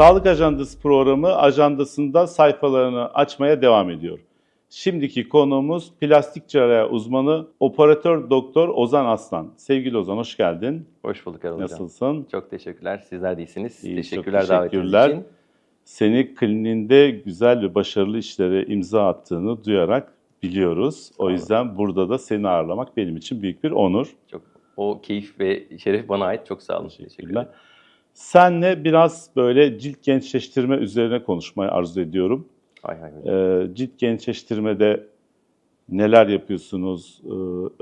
Sağlık Ajandası programı ajandasında sayfalarını açmaya devam ediyor. Şimdiki konuğumuz plastik cerrahi uzmanı operatör doktor Ozan Aslan. Sevgili Ozan hoş geldin. Hoş bulduk Erol Hocam. Nasılsın? Çok teşekkürler. Sizler de iyisiniz. İyi, teşekkürler çok davetiniz teşekkürler. için. Seni kliniğinde güzel ve başarılı işlere imza attığını duyarak biliyoruz. O yüzden burada da seni ağırlamak benim için büyük bir onur. Çok o keyif ve şeref bana ait. Çok sağ olun. Teşekkürler. Senle biraz böyle cilt gençleştirme üzerine konuşmayı arzu ediyorum. Hay hay hocam. Ee, cilt gençleştirmede neler yapıyorsunuz? Ee,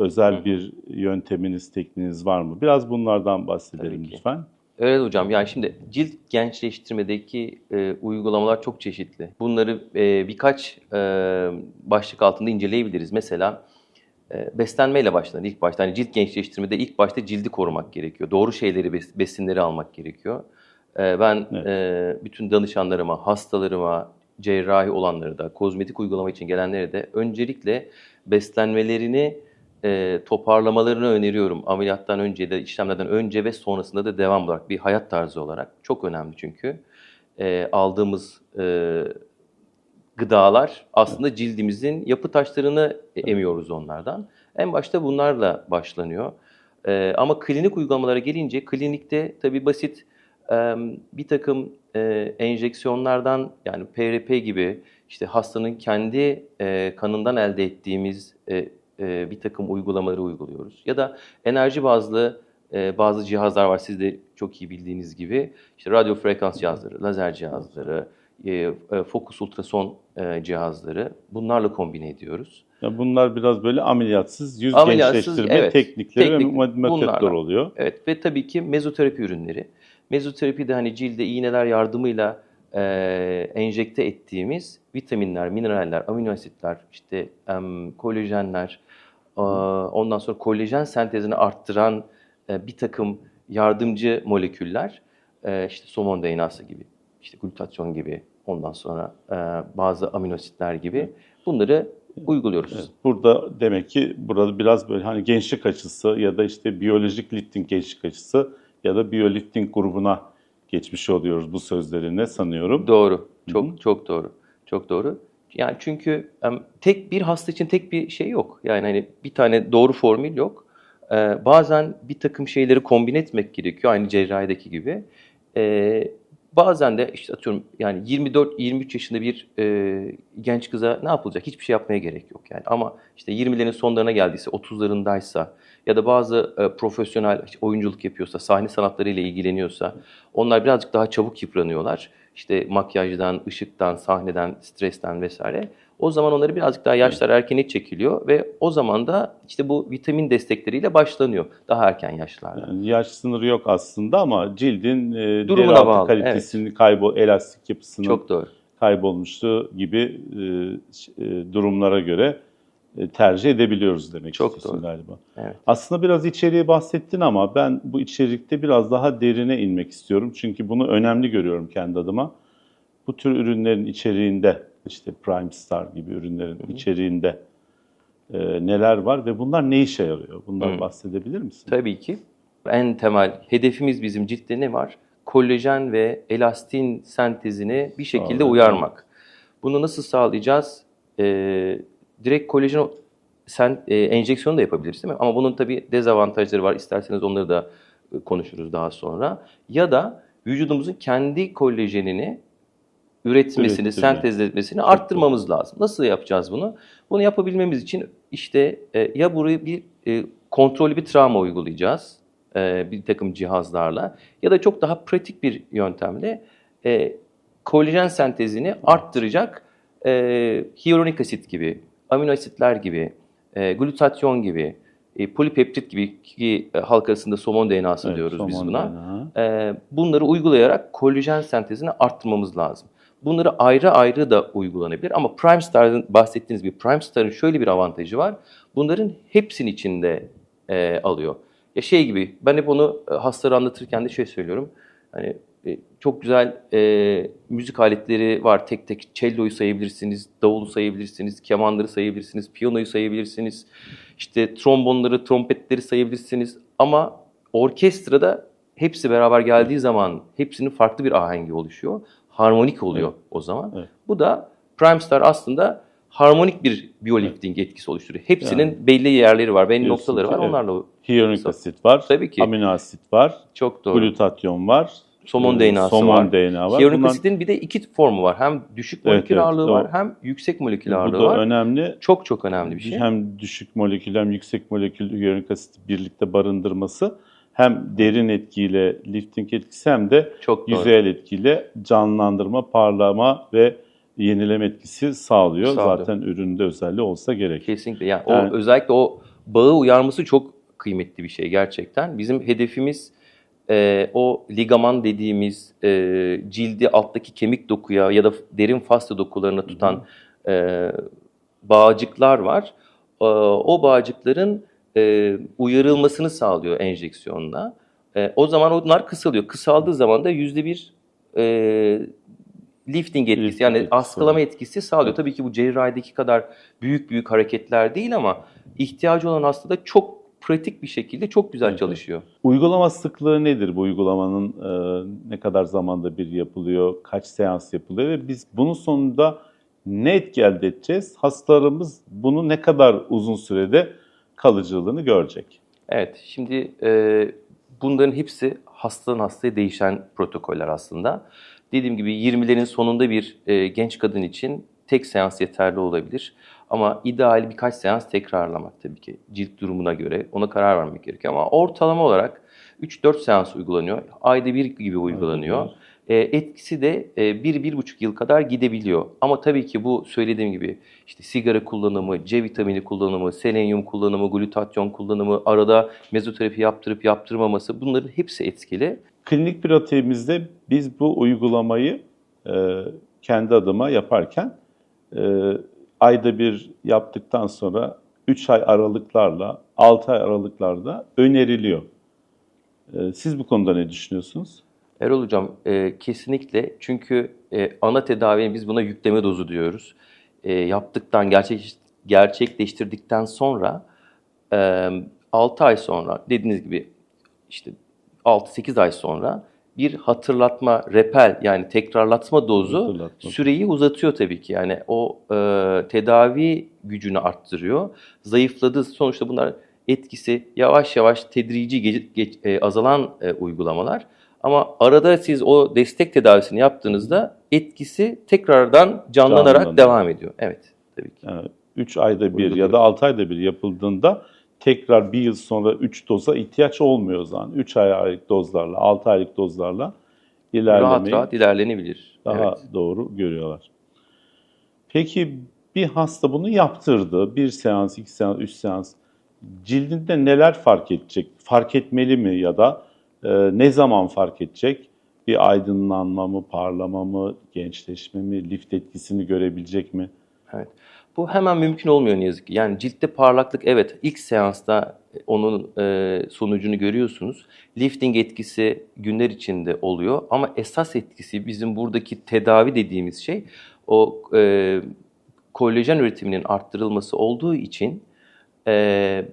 özel Hı bir yönteminiz, tekniğiniz var mı? Biraz bunlardan bahsedelim Tabii ki. lütfen. Evet hocam. Yani şimdi cilt gençleştirmedeki e, uygulamalar çok çeşitli. Bunları e, birkaç e, başlık altında inceleyebiliriz. Mesela beslenmeyle başlanır ilk başta. Hani cilt gençleştirmede ilk başta cildi korumak gerekiyor. Doğru şeyleri, bes- besinleri almak gerekiyor. E, ben Evet. e, bütün danışanlarıma, hastalarıma, cerrahi olanları da, kozmetik uygulama için gelenlere de öncelikle beslenmelerini e, toparlamalarını öneriyorum. Ameliyattan önce de, işlemlerden önce ve sonrasında da devam olarak bir hayat tarzı olarak. Çok önemli çünkü. E, aldığımız e, gıdalar aslında cildimizin yapı taşlarını emiyoruz onlardan. En başta bunlarla başlanıyor. Ee, ama klinik uygulamalara gelince klinikte tabii basit e, bir takım e, enjeksiyonlardan yani PRP gibi işte hastanın kendi e, kanından elde ettiğimiz e, e, bir takım uygulamaları uyguluyoruz. Ya da enerji bazlı e, bazı cihazlar var siz de çok iyi bildiğiniz gibi. İşte radyo frekans cihazları, lazer cihazları, e, e, fokus ultrason e, cihazları bunlarla kombine ediyoruz. Ya bunlar biraz böyle ameliyatsız yüz Ameliyatsız, gençleştirme evet. teknikleri Teknik, ve metotlar oluyor. Evet ve tabii ki mezoterapi ürünleri. Mezoterapi de hani cilde iğneler yardımıyla e, enjekte ettiğimiz vitaminler, mineraller, amino asitler, işte em, kolajenler, e, ondan sonra kolajen sentezini arttıran e, bir takım yardımcı moleküller, e, işte somon DNA'sı gibi, işte glutatyon gibi, ondan sonra e, bazı amino asitler gibi bunları uyguluyoruz. Evet, burada demek ki burada biraz böyle hani gençlik açısı ya da işte biyolojik lifting gençlik açısı ya da biyolifting grubuna geçmiş oluyoruz bu sözlerine sanıyorum. Doğru. Çok çok doğru. Çok doğru. Yani çünkü tek bir hasta için tek bir şey yok. Yani hani bir tane doğru formül yok. Ee, bazen bir takım şeyleri kombine etmek gerekiyor aynı cerrahideki gibi. Ee, bazen de işte atıyorum yani 24-23 yaşında bir e, genç kıza ne yapılacak? Hiçbir şey yapmaya gerek yok yani. Ama işte 20'lerin sonlarına geldiyse, 30'larındaysa ya da bazı e, profesyonel işte oyunculuk yapıyorsa, sahne sanatlarıyla ilgileniyorsa onlar birazcık daha çabuk yıpranıyorlar. İşte makyajdan, ışıktan, sahneden, stresten vesaire. O zaman onları birazcık daha yaşlar erkene çekiliyor ve o zaman da işte bu vitamin destekleriyle başlanıyor daha erken yaşlarda. Yaş sınırı yok aslında ama cildin e, Durumuna deri altı bağlı, kalitesini kaybol, elastik yapısının Çok doğru. kaybolmuşluğu gibi e, e, durumlara göre e, tercih edebiliyoruz demek Çok istiyorsun doğru. galiba. Evet. Aslında biraz içeriğe bahsettin ama ben bu içerikte biraz daha derine inmek istiyorum. Çünkü bunu önemli görüyorum kendi adıma. Bu tür ürünlerin içeriğinde, işte Prime Star gibi ürünlerin içeriğinde e, neler var ve bunlar ne işe yarıyor? Bundan Hı. bahsedebilir misin? Tabii ki. En temel hedefimiz bizim ciltte ne var? Kolajen ve elastin sentezini bir şekilde Sağlamak. uyarmak. Bunu nasıl sağlayacağız? Ee, direkt kolajen sen, e, enjeksiyonu da yapabiliriz değil mi? Ama bunun tabii dezavantajları var. İsterseniz onları da e, konuşuruz daha sonra. Ya da vücudumuzun kendi kolajenini üretmesini, Ürettirme. sentezletmesini arttırmamız lazım. Nasıl yapacağız bunu? Bunu yapabilmemiz için işte e, ya burayı bir e, kontrollü bir travma uygulayacağız e, bir takım cihazlarla ya da çok daha pratik bir yöntemle e, kolajen sentezini arttıracak e, hyaluronik asit gibi, amino asitler gibi, e, glutatyon gibi, e, polipeptit gibi ki e, halk arasında somon DNA'sı Evet, diyoruz biz somon buna. DNA. Ee, bunları uygulayarak kolajen sentezini arttırmamız lazım. Bunları ayrı ayrı da uygulanabilir ama Prime Star'ın bahsettiğiniz gibi Prime Star'ın şöyle bir avantajı var. Bunların hepsini içinde e, alıyor. Ya şey gibi ben hep onu e, hastalara anlatırken de şey söylüyorum. Hani e, çok güzel e, müzik aletleri var tek tek. Cello'yu sayabilirsiniz, davulu sayabilirsiniz, kemanları sayabilirsiniz, piyanoyu sayabilirsiniz. İşte trombonları, trompetleri sayabilirsiniz. Ama orkestrada hepsi beraber geldiği zaman hepsinin farklı bir ahengi oluşuyor. Harmonik oluyor o zaman. Evet. Bu da Primestar aslında harmonik bir biolifting etkisi oluşturuyor. Hepsinin belli yerleri var, belli noktaları var. evet. Onlarla Hyaluronik asit var, Tabii ki. amino asit var, çok doğru. glutatyon var, Somon e, DNA'sı somon var. DNA var. Hyaluronik Bunlar- asitin bir de iki formu var. Hem düşük Evet, molekül evet, ağırlığı doğru. var hem yüksek molekül bu ağırlığı da var. önemli. Çok çok önemli bir şey. Hem düşük molekül hem yüksek molekül hyaluronik asit birlikte barındırması hem derin etkiyle lifting etkisi hem de Çok doğru. yüzeyel etkiyle canlandırma, parlama ve yenileme etkisi sağlıyor. Sağlıyor. Zaten üründe özelliği olsa gerek. Kesinlikle. Yani Yani- o özellikle o bağı uyarması çok kıymetli bir şey gerçekten. Bizim hedefimiz e, o ligaman dediğimiz e, cildi alttaki kemik dokuya ya da derin fasya dokularına tutan e, bağcıklar var. E, o bağcıkların e, uyarılmasını sağlıyor enjeksiyonla. E, o zaman onlar kısalıyor. Kısaldığı zaman da yüzde bir e, lifting etkisi Lifting yani etkisi askılama etkisi sağlıyor. Tabii ki bu cerrahideki kadar büyük büyük hareketler değil ama ihtiyacı olan hastada çok pratik bir şekilde çok güzel Evet, çalışıyor. Uygulama sıklığı nedir bu uygulamanın? e, ne kadar zamanda bir yapılıyor? Kaç seans yapılıyor? Ve biz bunun sonunda ne etki elde edeceğiz? Hastalarımız bunu ne kadar uzun sürede kalıcılığını görecek? Evet, şimdi e, bunların hepsi hastadan hastaya değişen protokoller aslında. Dediğim gibi 20'lerin sonunda bir e, genç kadın için tek seans yeterli olabilir. Ama ideal birkaç seans tekrarlamak tabii ki cilt durumuna göre ona karar vermek gerekiyor. Ama ortalama olarak 3-4 seans uygulanıyor. Ayda bir gibi uygulanıyor. E, etkisi de e, 1-1,5 yıl kadar gidebiliyor. Ama tabii ki bu söylediğim gibi işte sigara kullanımı, C vitamini kullanımı, selenyum kullanımı, glutatyon kullanımı, arada mezoterapi yaptırıp yaptırmaması bunların hepsi etkili. Klinik pratiğimizde biz bu uygulamayı e, kendi adıma yaparken e, ayda bir yaptıktan sonra 3 ay aralıklarla 6 ay aralıklarda öneriliyor. E, siz bu konuda ne düşünüyorsunuz? Erol Hocam e, kesinlikle çünkü e, ana tedavi biz buna yükleme dozu diyoruz. E, yaptıktan, gerçek, gerçekleştirdikten sonra e, 6 ay sonra dediğiniz gibi işte 6-8 ay sonra bir hatırlatma, repel yani tekrarlatma dozu Hatırlatma. süreyi uzatıyor tabii ki. Yani o e, tedavi gücünü arttırıyor. Zayıfladığı sonuçta bunlar etkisi yavaş yavaş tedrici ge- geç- e, azalan e, uygulamalar. Ama arada siz o destek tedavisini yaptığınızda etkisi tekrardan canlanarak Canlanıyor. devam ediyor. Evet, tabii ki. Yani 3 ayda bir ya da 6 ayda bir yapıldığında tekrar bir yıl sonra 3 doza ihtiyaç olmuyor o zaman. 3 aylık dozlarla, 6 aylık dozlarla Rahat ilerlemeyi rahat ilerlenebilir. daha Evet. doğru görüyorlar. Peki bir hasta bunu yaptırdı. Bir seans, iki seans, üç seans. Cildinde neler fark edecek? Fark etmeli mi ya da e, ne zaman fark edecek? Bir aydınlanma mı, parlama mı, gençleşme mi, lift etkisini görebilecek mi? Evet. Bu hemen mümkün olmuyor ne yazık ki. Yani ciltte parlaklık evet ilk seansta onun e, sonucunu görüyorsunuz. Lifting etkisi günler içinde oluyor ama esas etkisi bizim buradaki tedavi dediğimiz şey o e, kolajen üretiminin arttırılması olduğu için e,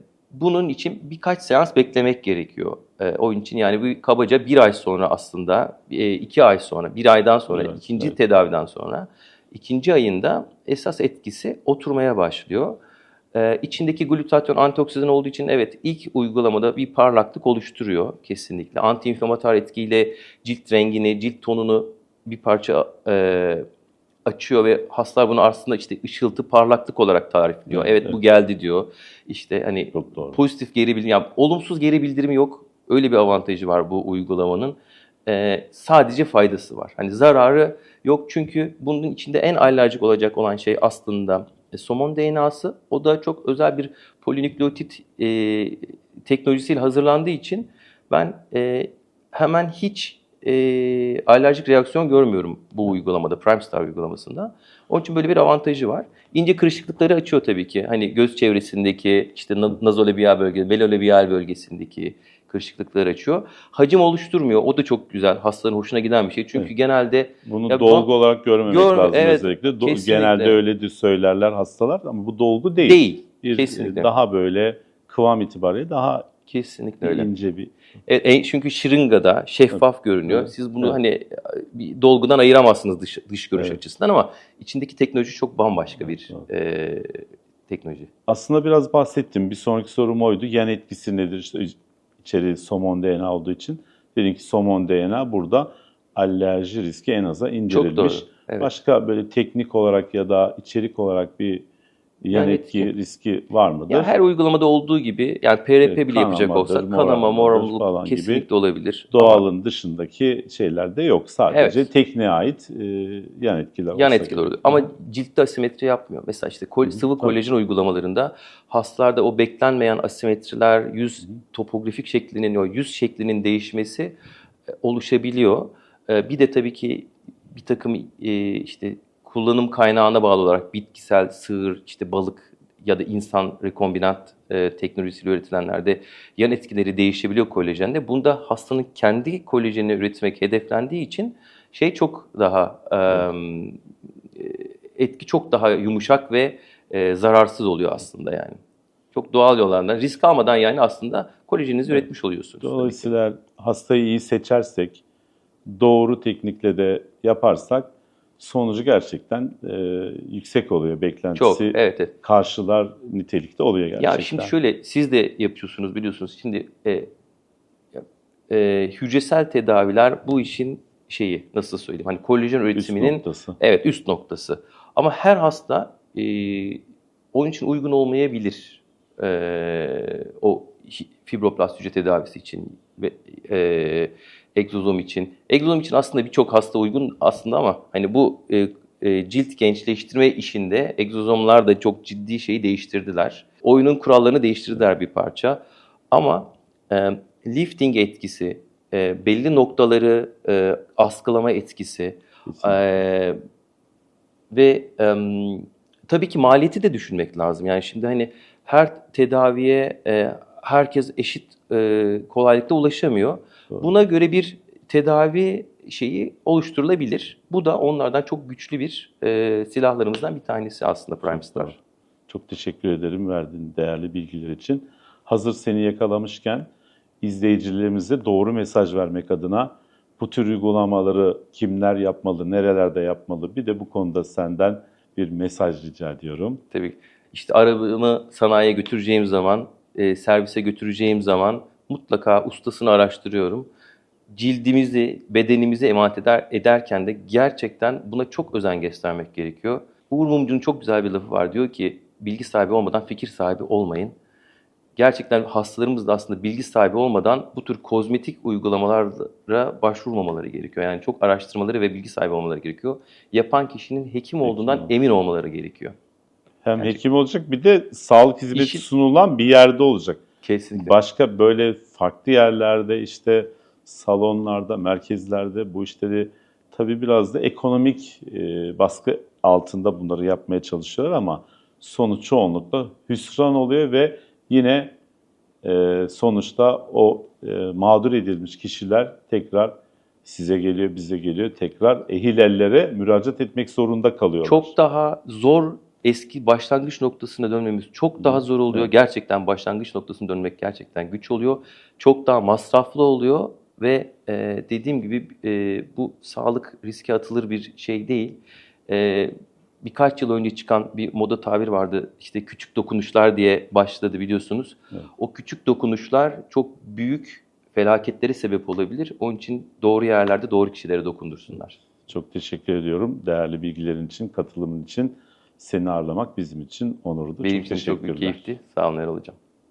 bunun için birkaç seans beklemek gerekiyor. E, onun için yani bu kabaca bir ay sonra aslında, e, iki ay sonra, bir aydan sonra, Evet, ikinci evet. tedaviden sonra, ikinci ayında esas etkisi oturmaya başlıyor. E, içindeki glutatyon antioksidan olduğu için evet ilk uygulamada bir parlaklık oluşturuyor kesinlikle. Antiinflamatuar etkiyle cilt rengini, cilt tonunu bir parça e, açıyor ve hastalar bunu aslında işte ışıltı, parlaklık olarak tarifliyor. Evet, Evet, evet. bu geldi diyor. İşte hani pozitif geri bildirim, yani olumsuz geri bildirimi yok. Öyle bir avantajı var bu uygulamanın. Ee, sadece faydası var. Hani zararı yok çünkü bunun içinde en alerjik olacak olan şey aslında e, somon DNA'sı. O da çok özel bir polinükleotit e, teknolojisiyle hazırlandığı için ben e, hemen hiç e, alerjik reaksiyon görmüyorum bu uygulamada, Primestar uygulamasında. Onun için böyle bir avantajı var. İnce kırışıklıkları açıyor tabii ki. Hani göz çevresindeki, işte na- nazolabial bölge, melolabial bölgesindeki kırışıklıkları açıyor. Hacim oluşturmuyor. O da çok güzel. Hastaların hoşuna giden bir şey. Çünkü Evet. genelde Bunu Ya dolgu bu- olarak görmemek Görme- lazım evet, özellikle. Do- kesinlikle. genelde öyledir söylerler hastalar ama bu dolgu değil. değil. Bir, Kesinlikle. Daha böyle kıvam itibariyle daha Kesinlikle öyle. ince bir Evet, çünkü şırıngada şeffaf görünüyor. Evet, Siz bunu evet. hani bir dolgudan ayıramazsınız dış, dış görüş Evet. açısından ama içindeki teknoloji çok bambaşka bir Evet, e, teknoloji. Aslında biraz bahsettim. Bir sonraki sorum oydu. Yan etkisi nedir? İşte içeri somon DNA olduğu için. Dedim ki somon DNA burada alerji riski en aza indirilmiş. doğru, evet. Başka böyle teknik olarak ya da içerik olarak bir yan Yan etki, riski var mıdır? Ya her uygulamada olduğu gibi yani PRP Evet, bile yapacak olsak kanama, morarlılık falan gibi kesinlikle olabilir. Doğalın dışındaki şeyler de yok. Sadece Evet. tekniğe ait e, yan etkiler Yan olsa etkiler oluyor. Ama ciltte asimetri yapmıyor. Mesela işte kol- sıvı tabii. kolajen uygulamalarında hastalarda o beklenmeyen asimetriler, yüz topografik şeklinin, o yüz şeklinin değişmesi e, oluşabiliyor. E, Bir de tabii ki bir takım e, işte kullanım kaynağına bağlı olarak bitkisel, sığır, işte balık ya da insan rekombinant e, teknolojisiyle üretilenlerde yan etkileri değişebiliyor kolajende. Bunda hastanın kendi kolajenini üretmek hedeflendiği için şey çok daha e, etki çok daha yumuşak ve e, zararsız oluyor aslında yani. Çok doğal yollardan risk almadan yani aslında kolajeninizi üretmiş oluyorsunuz. Dolayısıyla hastayı iyi seçersek, doğru teknikle de yaparsak sonucu gerçekten e, yüksek oluyor. Beklentisi Çok evet evet. karşılar nitelikte oluyor gerçekten. Ya şimdi şöyle siz de yapıyorsunuz biliyorsunuz. Şimdi e, e, hücresel tedaviler bu işin şeyi nasıl söyleyeyim hani kolajen Üst üretiminin noktası. evet üst noktası. Ama her hasta e, onun için uygun olmayabilir. E, o fibroblast hücre tedavisi için ve e, egzozom için. Egzozom için aslında birçok hasta uygun aslında ama hani bu e, e, cilt gençleştirme işinde egzozomlar da çok ciddi şeyi değiştirdiler. Oyunun kurallarını değiştirdiler bir parça. Ama e, lifting etkisi, e, belli noktaları e, askılama etkisi e, ve em, tabii ki maliyeti de düşünmek lazım. Yani şimdi hani her tedaviye e, herkes eşit e, kolaylıkla ulaşamıyor. Doğru. Buna göre bir tedavi şeyi oluşturulabilir. Bu da onlardan çok güçlü bir e, silahlarımızdan bir tanesi aslında Prime Star. Çok teşekkür ederim verdiğin değerli bilgiler için. Hazır seni yakalamışken izleyicilerimize doğru mesaj vermek adına bu tür uygulamaları kimler yapmalı, nerelerde yapmalı bir de bu konuda senden bir mesaj rica ediyorum. Tabii. İşte arabamı sanayiye götüreceğim zaman, e, servise götüreceğim zaman mutlaka ustasını araştırıyorum. Cildimizi, bedenimizi emanet eder, ederken de gerçekten buna çok özen göstermek gerekiyor. Uğur Mumcu'nun çok güzel bir lafı var. Diyor ki bilgi sahibi olmadan fikir sahibi olmayın. Gerçekten hastalarımız da aslında bilgi sahibi olmadan bu tür kozmetik uygulamalara başvurmamaları gerekiyor. Yani çok araştırmaları ve bilgi sahibi olmaları gerekiyor. Yapan kişinin hekim olduğundan olmalı. emin olmaları gerekiyor. Hem Gerçekten. hekim olacak bir de sağlık hizmeti İşin- sunulan bir yerde olacak. Kesinlikle. Başka böyle farklı yerlerde işte salonlarda, merkezlerde bu işleri tabii biraz da ekonomik e, baskı altında bunları yapmaya çalışıyorlar ama sonuç çoğunlukla hüsran oluyor ve yine e, sonuçta o e, mağdur edilmiş kişiler tekrar size geliyor, bize geliyor. Tekrar ehil ellere müracaat etmek zorunda kalıyorlar. çok daha zor eski başlangıç noktasına dönmemiz çok daha zor oluyor. Evet. Gerçekten başlangıç noktasına dönmek gerçekten güç oluyor. Çok daha masraflı oluyor ve e, dediğim gibi e, bu sağlık riske atılır bir şey değil. E, birkaç yıl önce çıkan bir moda tabir vardı. İşte küçük dokunuşlar diye başladı biliyorsunuz. Evet. O küçük dokunuşlar çok büyük felaketlere sebep olabilir. Onun için doğru yerlerde doğru kişilere dokundursunlar. Çok teşekkür ediyorum değerli bilgilerin için, katılımın için. Seni ağırlamak bizim için onurdu. Benim çok için çok büyük keyifti. Sağ olun Erol Hocam.